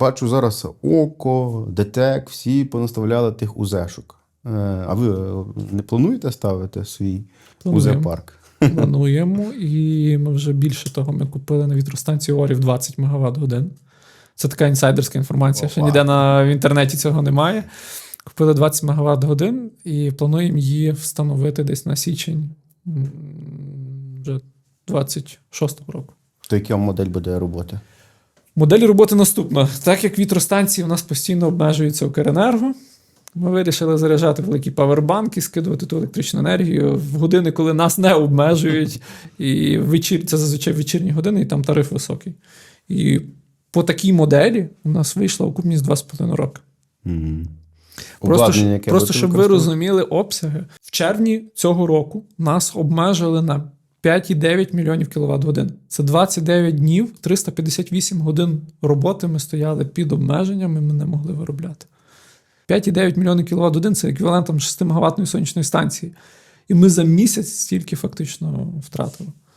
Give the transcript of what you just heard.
бачу зараз ОКО, ДТЕК, всі понаставляли тих УЗЕшок. Е, А ви е, не плануєте ставити свій. УЗ-парк? Плануємо, і ми вже більше того, ми купили на вітростанції Орів 20 МВт годин. Це така інсайдерська інформація, що ніде на в інтернеті цього немає. Купили 20 МВт годин і плануємо її встановити десь на січень вже 26-го року. То яка модель буде роботи? Модель роботи наступна. Так як вітростанції у нас постійно обмежуються Укренерго, ми вирішили заряджати великі павербанки, скидувати ту електричну енергію в години, коли нас не обмежують. І вечір, це зазвичай вечірні години, і там тариф високий. І по такій моделі у нас вийшла окупність 2,5 роки. М. Просто, яке просто щоб ви розуміли обсяги, в червні цього року нас обмежили на 5,9 мільйонів кіловат годин. Це 29 днів, 358 годин роботи ми стояли під обмеженнями, ми не могли виробляти. 5,9 мільйонів кіловат годин це еквівалентом 6 мегаватної сонячної станції. І ми за місяць стільки фактично втратили.